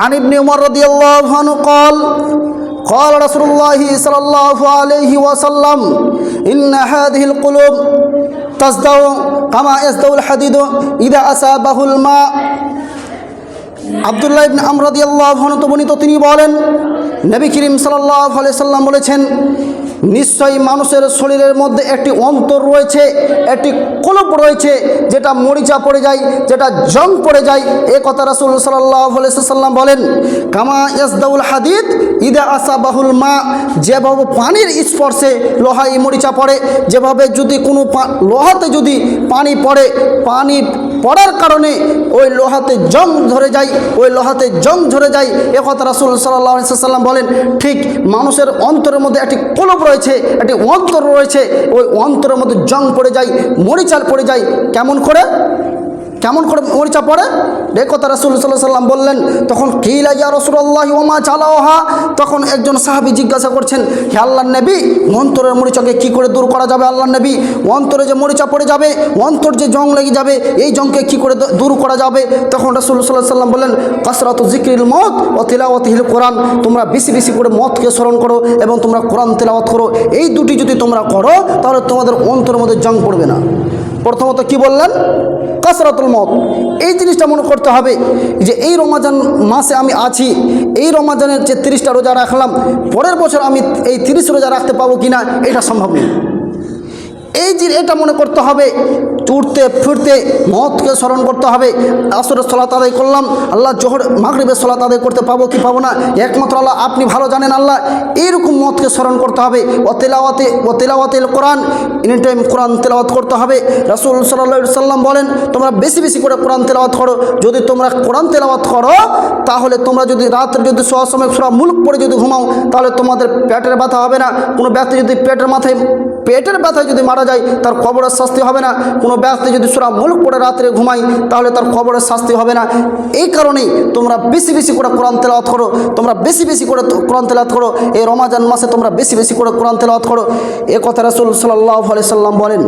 عن ابن عمر رضي الله عنه قال قال رسول الله صلى الله عليه وسلم إن هذه القلوب تصدع كما يصدع الحديد إذا أصابه الماء আবদুল্লাহ ইবনে আমর রাদিয়াল্লাহু আনহু বর্ণিত তিনি বলেন নবী করিম সাল্লাল্লাহু আলাইহি সাল্লাম বলেছেন নিশ্চয়ই মানুষের শরীরের মধ্যে একটি অন্তর রয়েছে, একটি কলপ রয়েছে, যেটা মরিচা পড়ে যায়, যেটা জং পড়ে যায়। এ কথা রাসুল সাল্লাহ সাল্লাম বলেন, কামা ইয়াসদাউল হাদিদ ইদা আসা বাহুল মা, যেভাবে পানির স্পর্শে লোহাই মরিচা পড়ে, যেভাবে যদি কোনো লোহাতে যদি পানি পড়ে, পানি পড়ার কারণে ওই লোহাতে জং ধরে যায়, ওই লোহাতে জং ধরে যায়। এ কথা রাসুল সাল্লাম বলেন, ঠিক মানুষের অন্তরের মধ্যে একটি কলব রয়েছে, একটি অন্তর রয়েছে, ওই অন্তরের মধ্যে জং পড়ে যায় মরিচাল পড়ে যায়, কেমন করে? কেমন করে মরিচা পড়ে? এ কথা রাসুল সাল্লাহ সাল্লাম বললেন, তখন কিলা ইয়া রসুল্লাহ ওমা চালাওহা তখন একজন সাহাবি জিজ্ঞাসা করছেন, হে আল্লাহ নবী, অন্তরের মরিচাকে কি করে দূর করা যাবে আল্লাহ নবী? অন্তরে যে মরিচা পড়ে যাবে, অন্তর যে জং লেগে যাবে, এই জংকে কি করে দূর করা যাবে? তখন রাসুল সাল্লাহ সাল্লাম বললেন, কাসরাত জিক্রিল মত ও তিলাওয়াতিহিল কোরআন। তোমরা বেশি বেশি করে মতকে স্মরণ করো এবং তোমরা কোরআন তেলাওয়াত করো। এই দুটি যদি তোমরা করো, তাহলে তোমাদের অন্তরের মধ্যে জং পড়বে না। প্রথমত কি বললেন? কাসরাতুল মত এই জিনিসটা মনে করতে হবে যে এই রমাজান মাসে আমি আছি, এই রমাজানের যে তিরিশটা রোজা রাখলাম, পরের বছর আমি এই তিরিশ রোজা রাখতে পাবো কিনা, এটা সম্ভব নেই এই যে এটা মনে করতে হবে, উঠতে, ফিরতে মতকে স্মরণ করতে হবে। আসরের সলাত আদায় করলাম, আল্লাহ জোহর, মাগরিবের সলাত আদায় করতে পাবো কি পাবো না? একমাত্র আল্লাহ, আপনি ভালো জানেন আল্লাহ। এইরকম মতকে স্মরণ করতে হবে। ও তেলাওয়াতে ও তেলাওয়াতেল কোরআন এনি টাইম কোরআন তেলাওয়াত করতে হবে। রাসুল সাল্লাহ সাল্লাম বলেন, তোমরা বেশি বেশি করে কোরআন তেলাওয়াত করো। যদি তোমরা কোরআন তেলাওয়াত করো, তাহলে তোমরা যদি রাত্রে যদি শোয়ার সময়, সুরা মুলক পরে যদি ঘুমাও, তাহলে তোমাদের পেটের ব্যথা হবে না। কোনো ব্যক্তি যদি পেটের মাথায় পেটের ব্যথায় যদি মারা যায়, তার কবরের শাস্তি হবে না। কোনো ব্যক্তি যদি সুরা মুলক পড়ে রাত্রে ঘুমায়, তাহলে তার কবরের শাস্তি হবে না। এই কারণেই তোমরা বেশি বেশি করে কোরআন তেলাওয়াত করো। তোমরা বেশি বেশি করে কোরআন তেলাওয়াত করো। এই রমাজান মাসে তোমরা বেশি বেশি করে কোরআন তেলাওয়াত করো। এ কথা রাসুল সাল্লাহ আলি সাল্লাম বলেন